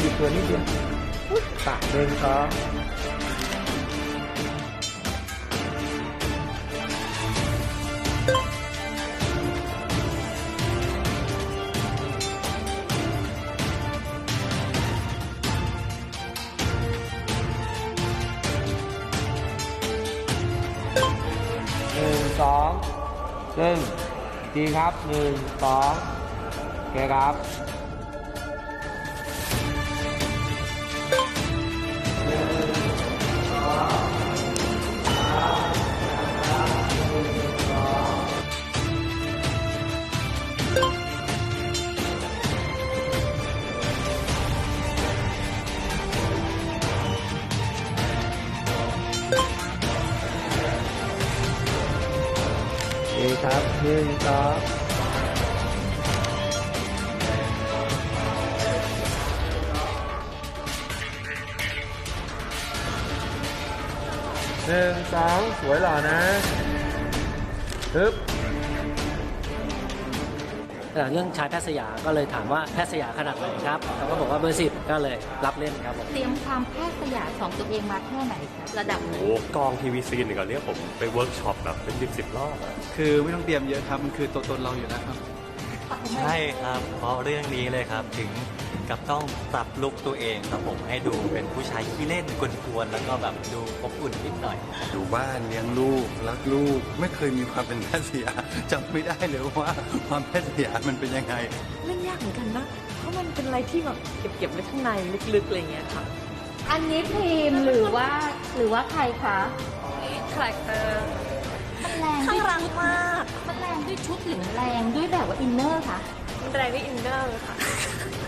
อยู่ตัวนิดเดียวปากหนึ่งสองหนึ่งสองซึ่งดีครับหนึ่งสองโอเคครับ ดีครับหนึ่งสองหนึ่งสองสวยหล่อนะฮึบ เรื่องชายแพทย์สยามก็เลยถามว่าแพทย์สยามขนาดไหนครับเขาก็บอกว่าเบอร์สิบก็เลยรับเล่นครับผมเตรียมความแพทย์สยามของตัวเองมาแค่ไหนคะระดับไหนโอ้กองทีวีซีเนี่ยก็เรียกผมไปเวิร์กช็อปแบบเป็นสิบสิบรอบอะคือไม่ต้องเตรียมเยอะครับ มันคือตัวตนเราอยู่แล้วครับ ใช่ครับ เพราะเรื่องนี้เลยครับถึง กับต้องปรับลุกตัวเองครับผมให้ดูเป็นผู้ชายขี้เล่นกวนๆแล้วก็แบบดูอบอุ่นนิดหน่อย อยู่บ้านเลี้ยงลูกรักลูกไม่เคยมีความเป็นแพทย์สยามจำไม่ได้เลยว่าความแพทย์สยามมันเป็นยังไง เล่นยากเหมือนกันนะ เพราะมันเป็นอะไรที่แบบเก็บเก็บไว้ข้างในลึกๆอะไรอย่างเงี้ยค่ะอันนี้พิมพ์หรือว่าหรือว่าใครคะคาแรคเตอร์มันแรงข้างด้วยรักมากมันแรงด้วยชุดหรือแรงด้วยแบบว่าอินเนอร์คะแรงด้วยอินเนอร์ค่ะแอคชั่น